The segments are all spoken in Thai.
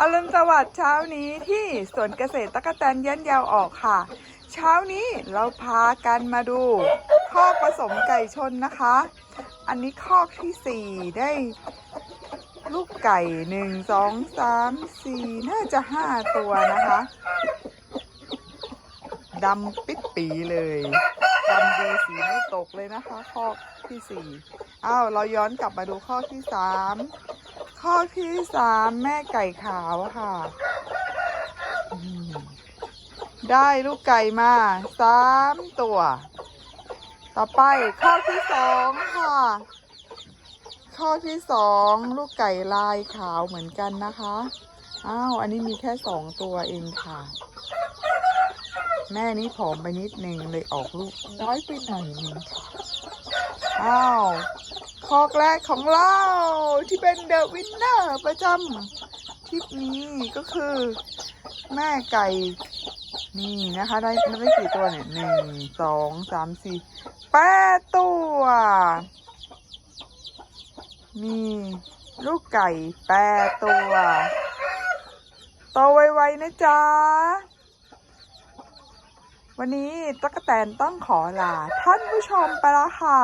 อรุณสวัสดิ์เช้านี้ที่สวนเกษตรตะกะแตนยันยาวออกค่ะ เช้านี้เราพากันมาดูคอกผสมไก่ชนนะคะ อันนี้คอกที่สี่ได้ลูกไก่หนึ่งสองสามสี่น่าจะห้าตัวนะคะดำปิดปีเลยดำดีสีไม่ตกเลยนะคะคอที่สี่อ้าวเราย้อนกลับมาดูคอที่สาม ข้อที่สามแม่ไก่ขาวค่ะ ได้ลูกไก่มาสามตัว ต่อไปข้อที่สองค่ะ ข้อที่สองลูกไก่ลายขาวเหมือนกันนะคะ อ้าว อันนี้มีแค่สองตัวเองค่ะ แม่นี้ผอมไปนิดนึงเลยออกลูกน้อยไปหน่อยนึงอ้าว คอกแรกของเราที่เป็นเดอะวินเนอร์ประจำทริปนี้ก็คือ แม่ไก่ นี่นะคะ ได้ได้กี่ตัวเนี่ยหนึ่งสองสามสี่แปดตัว มีลูกไก่แปดตัวโตไวๆนะจ๊ะ วันนี้ตั๊กแตนต้องขอลา ท่านผู้ชมไปแล้วค่ะ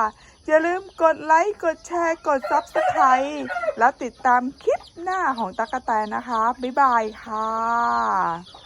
อย่าลืมกดไลค์ กดแชร์ กด Subscribe แล้วติดตามคลิปหน้าของตั๊กแตนนะคะ บ๊ายบายค่ะ